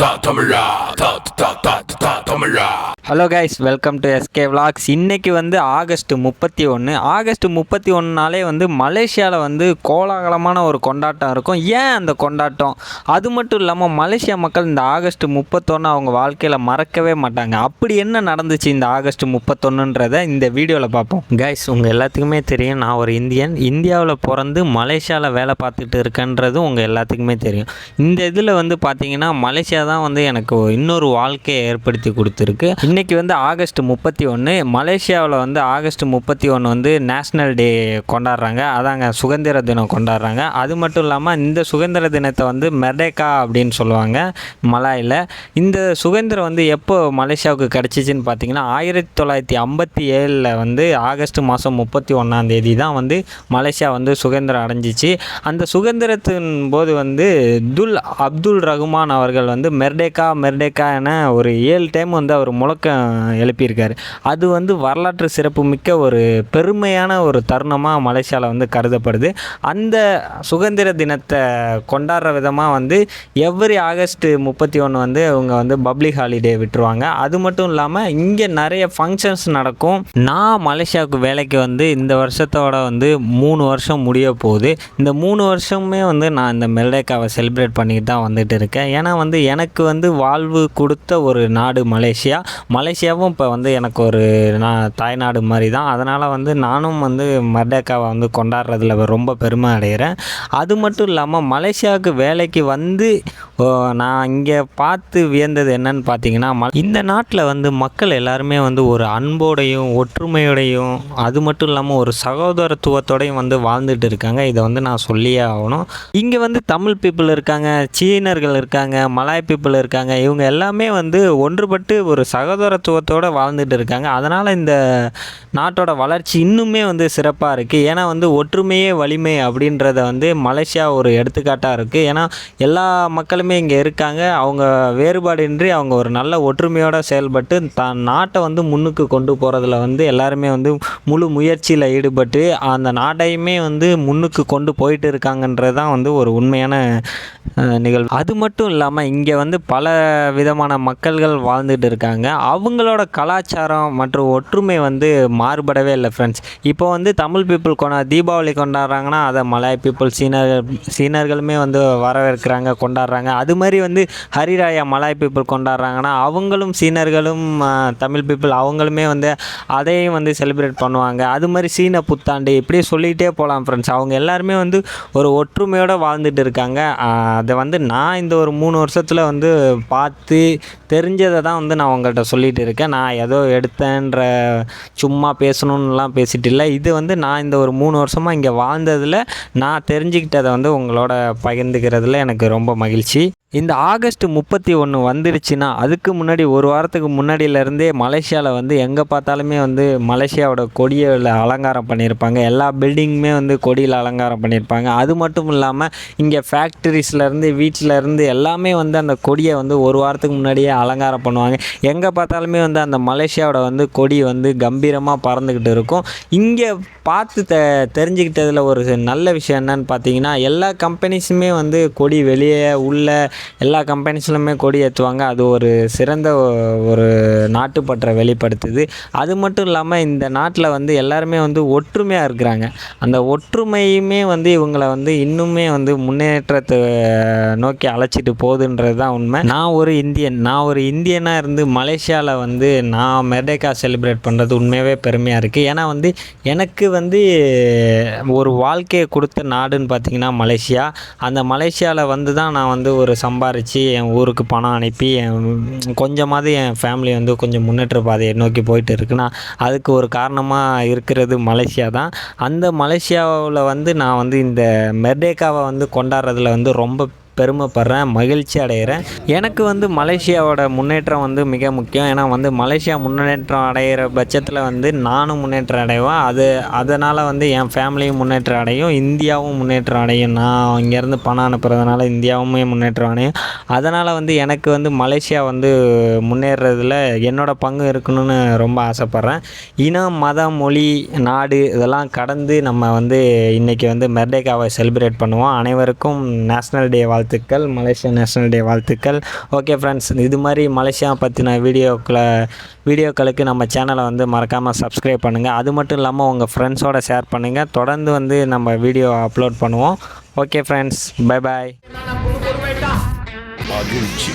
다 담으라. 다 hello guys welcome to SK vlogs இன்றைக்கி வந்து August முப்பத்தி ஒன்று ஆகஸ்ட் முப்பத்தி ஒன்றுனாலே வந்து மலேசியாவில் வந்து கோலாகலமான ஒரு கொண்டாட்டம் இருக்கும். ஏன் அந்த கொண்டாட்டம்? அது மட்டும் இல்லாமல் மலேசியா மக்கள் இந்த ஆகஸ்ட் முப்பத்தொன்று அவங்க வாழ்க்கையில் மறக்கவே மாட்டாங்க. அப்படி என்ன நடந்துச்சு இந்த ஆகஸ்ட் முப்பத்தொன்னுன்றதை இந்த வீடியோவில் பார்ப்போம். கைஸ் உங்கள் எல்லாத்துக்குமே தெரியும். நான் ஒரு இந்தியன். இந்தியாவில் பிறந்து மலேசியாவில் வேலை பார்த்துட்டு இருக்கேன்றதும் உங்கள் எல்லாத்துக்குமே தெரியும். இந்த இதில் வந்து பார்த்தீங்கன்னா மலேசியா தான் வந்து எனக்கு இன்னொரு வாழ்க்கையை ஏற்படுத்தி கொடுத்துருக்கு. இன்றைக்கி வந்து ஆகஸ்ட் முப்பத்தி ஒன்று மலேசியாவில் வந்து ஆகஸ்ட் முப்பத்தி ஒன்று வந்து நேஷ்னல் டே கொண்டாடுறாங்க. அதாங்க சுதந்திர தினம் கொண்டாடுறாங்க. அது மட்டும் இல்லாமல் இந்த சுதந்திர தினத்தை வந்து மெர்டேக்கா அப்படின்னு சொல்லுவாங்க மலாயில். இந்த சுதந்திரம் வந்து எப்போ மலேசியாவுக்கு கிடச்சிச்சின்னு பார்த்தீங்கன்னா ஆயிரத்தி தொள்ளாயிரத்தி ஐம்பத்தி ஏழில் வந்து ஆகஸ்ட் மாதம் முப்பத்தி ஒன்றாம் தேதி தான் வந்து மலேசியா வந்து சுதந்திரம் அடைஞ்சிச்சு. அந்த சுதந்திரத்தின் போது வந்து துல் அப்துல் ரகுமான் அவர்கள் வந்து மெர்டேக்கா மெர்டேக்கா என ஒரு ஏழு டைம் வந்து அவர் முழக்கம் எழுப்பியிருக்காரு. அது வந்து வரலாற்று சிறப்பு மிக்க ஒரு பெருமையான ஒரு தருணமாக மலேசியாவில் வந்து கருதப்படுது. அந்த சுதந்திர தினத்தை கொண்டாடுற விதமாக வந்து எவ்ரி ஆகஸ்ட் முப்பத்தி ஒன்று வந்து அவங்க வந்து பப்ளிக் ஹாலிடே விட்டுருவாங்க. அது மட்டும் இல்லாமல் இங்கே நிறைய ஃபங்க்ஷன்ஸ் நடக்கும். நான் மலேசியாவுக்கு வேலைக்கு வந்து இந்த வருஷத்தோட வந்து மூணு வருஷம் முடிய போகுது. இந்த மூணு வருஷமே வந்து நான் இந்த மெல்டேக்காவை செலிப்ரேட் பண்ணிட்டு தான் வந்துட்டு இருக்கேன். ஏன்னா வந்து எனக்கு வந்து வாழ்வு கொடுத்த ஒரு நாடு மலேசியா. மலேசியாவும் இப்போ வந்து எனக்கு ஒரு நான் தாய்நாடு மாதிரி தான் அதனால் வந்து நானும் வந்து மர்டேக்காவை வந்து கொண்டாடுறதுல ரொம்ப பெருமை அடைகிறேன் அது மட்டும் இல்லாமல் மலேசியாவுக்கு வேலைக்கு வந்து நான் இங்கே பார்த்து வியந்தது என்னன்னு பார்த்தீங்கன்னா இந்த நாட்டில் வந்து மக்கள் எல்லாருமே வந்து ஒரு அன்போடையும் ஒற்றுமையோடையும் அது மட்டும் இல்லாமல் ஒரு சகோதரத்துவத்தோடையும் வந்து வாழ்ந்துட்டு இருக்காங்க. இதை வந்து நான் சொல்லியே ஆகணும். இங்கே வந்து தமிழ் பீப்புள் இருக்காங்க சீனர்கள் இருக்காங்க மலாய் பீப்புள் இருக்காங்க. இவங்க எல்லாமே வந்து ஒன்றுபட்டு ஒரு சகோதரத்துவத்தோடு வாழ்ந்துட்டு இருக்காங்க. அதனால் இந்த நாட்டோட வளர்ச்சி இன்னுமே வந்து சிறப்பாக இருக்குது ஏன்னா வந்து ஒற்றுமையே வலிமை அப்படின்றத வந்து மலேசியா ஒரு எடுத்துக்காட்டாக இருக்குது ஏன்னா எல்லா மக்களுமே இங்கே இருக்காங்க. அவங்க வேறுபாடின்றி அவங்க ஒரு நல்ல ஒற்றுமையோடு செயல்பட்டு தான் நாட்டை வந்து முன்னுக்கு கொண்டு போகிறதுல வந்து எல்லாருமே வந்து முழு முயற்சியில் ஈடுபட்டு அந்த நாட்டையுமே வந்து முன்னுக்கு கொண்டு போயிட்டு இருக்காங்கன்றது தான் வந்து ஒரு உண்மையான நிகழ்வு. அது மட்டும் இல்லாமல் இங்கே வந்து பல விதமான மக்கள்கள் வாழ்ந்துட்டு இருக்காங்க. அவங்களோட கலாச்சாரம் மற்றும் ஒற்றுமை வந்து மாறுபடவே இல்லை ஃப்ரெண்ட்ஸ் இப்போ வந்து தமிழ் பீப்புள் கொண்டா தீபாவளி கொண்டாடுறாங்கன்னா அதை மலாய் பீப்புள் சீனர்கள் சீனர்களுமே வந்து வரவேற்கிறாங்க கொண்டாடுறாங்க. அது மாதிரி வந்து ஹரிராயா மலாய் பீப்புள் கொண்டாடுறாங்கன்னா அவங்களும் சீனர்களும் தமிழ் பீப்புள் அவங்களுமே வந்து அதையும் வந்து செலிப்ரேட் பண்ணுவாங்க. அது மாதிரி சீன புத்தாண்டு இப்படியே சொல்லிகிட்டே போகலாம் ஃப்ரெண்ட்ஸ் அவங்க எல்லாருமே வந்து ஒரு ஒற்றுமையோடு வாழ்ந்துட்டு இருக்காங்க. அதை வந்து நான் இந்த ஒரு மூணு வருஷத்தில் வந்து பார்த்து தெரிஞ்சதை தான் வந்து நான் உங்கள்கிட்ட சொல்லிகிட்டு இருக்கேன். நான் ஏதோ எடுத்தேன்ற சும்மா பேசணுன்னுலாம் பேசிட்டு இல்லை. இது வந்து நான் இந்த ஒரு மூணு வருஷமாக இங்கே வாழ்ந்ததில் நான் தெரிஞ்சுக்கிட்டதை வந்து உங்களோட பகிர்ந்துக்கிறதுல எனக்கு ரொம்ப மகிழ்ச்சி. இந்த ஆகஸ்ட் முப்பத்தி ஒன்று வந்துருச்சுன்னா அதுக்கு முன்னாடி ஒரு வாரத்துக்கு முன்னாடியிலேருந்தே மலேசியாவில் வந்து எங்கே பார்த்தாலுமே வந்து மலேசியாவோட கொடியில் அலங்காரம் பண்ணியிருப்பாங்க. எல்லா பில்டிங்குமே வந்து கொடியில் அலங்காரம் பண்ணியிருப்பாங்க. அது மட்டும் இல்லாமல் இங்கே ஃபேக்ட்ரிஸ்லேருந்து வீட்டிலேருந்து எல்லாமே வந்து அந்த கொடியை வந்து ஒரு வாரத்துக்கு முன்னாடியே அலங்காரம் பண்ணுவாங்க. எங்கே பார்த்தாலுமே வந்து அந்த மலேசியாவோட வந்து கொடி வந்து கம்பீரமாக பறந்துக்கிட்டு இருக்கும். இங்கே பார்த்து தெ தெரிஞ்சுக்கிட்டதில் ஒரு நல்ல விஷயம் என்னன்னு பார்த்தீங்கன்னா எல்லா கம்பெனிஸுமே வந்து கொடி வெளியே உள்ள எல்லா கம்பெனிஸ்லுமே கொடி ஏற்றுவாங்க அது ஒரு சிறந்த ஒரு நாட்டுப்பற்றை வெளிப்படுத்துது. அது மட்டும் இல்லாமல் இந்த நாட்டில் வந்து எல்லாருமே வந்து ஒற்றுமையாக இருக்கிறாங்க. அந்த ஒற்றுமையுமே வந்து இவங்களை வந்து இன்னுமே வந்து முன்னேற்றத்தை நோக்கி அழைச்சிட்டு போகுதுன்றது தான் உண்மை. நான் ஒரு இந்தியன். நான் ஒரு இந்தியனாக இருந்து மலேசியாவில் வந்து நான் மெர்டேக்கா செலிப்ரேட் பண்ணுறது உண்மையாகவே பெருமையாக இருக்குது ஏன்னா வந்து எனக்கு வந்து ஒரு வாழ்க்கையை கொடுத்த நாடுன்னு பார்த்தீங்கன்னா மலேசியா. அந்த மலேசியாவில் வந்து தான் நான் வந்து ஒரு சம்பாரித்து என் ஊருக்கு பணம் அனுப்பி என் கொஞ்சமாவது என் ஃபேமிலி வந்து கொஞ்சம் முன்னேற்ற பாதையை நோக்கி போயிட்டு இருக்குன்னா அதுக்கு ஒரு காரணமாக இருக்கிறது மலேசியா தான். அந்த மலேசியாவில் வந்து நான் வந்து இந்த மெர்டேக்காவை வந்து கொண்டாடுறதுல வந்து ரொம்ப பெருமைப்படுறேன் மகிழ்ச்சி அடைகிறேன் எனக்கு வந்து மலேசியாவோட முன்னேற்றம் வந்து மிக முக்கியம். ஏன்னா வந்து மலேசியா முன்னேற்றம் அடைகிற பட்சத்தில் வந்து நானும் முன்னேற்றம் அடைவேன். அது அதனால் வந்து என் ஃபேமிலியும் முன்னேற்றம் அடையும். இந்தியாவும் முன்னேற்றம் அடையும். நான் இங்கேருந்து பணம் அனுப்புறதுனால இந்தியாவுமே முன்னேற்றம் அடையும். அதனால் வந்து எனக்கு வந்து மலேசியா வந்து முன்னேறதுல என்னோட பங்கு இருக்கணும்னு ரொம்ப ஆசைப்பட்றேன். இனம் மதம் மொழி நாடு இதெல்லாம் கடந்து நம்ம வந்து இன்றைக்கி வந்து மெர்டேக்காவை செலிப்ரேட் பண்ணுவோம். அனைவருக்கும் நேஷ்னல் டே வாழ்த்து வாழ்த்துக்கள் மலேசியா நேஷனல் டே வாழ்த்துக்கள். ஓகே ஃப்ரெண்ட்ஸ் இது மாதிரி மலேசியா பற்றின வீடியோக்களை வீடியோக்களுக்கு நம்ம சேனலை வந்து மறக்காமல் சப்ஸ்கிரைப் பண்ணுங்கள் அது மட்டும் இல்லாமல் உங்கள் ஃப்ரெண்ட்ஸோட ஷேர் பண்ணுங்கள் தொடர்ந்து வந்து நம்ம வீடியோ அப்லோட் பண்ணுவோம். ஓகே ஃப்ரெண்ட்ஸ் பை பாய் மகிழ்ச்சி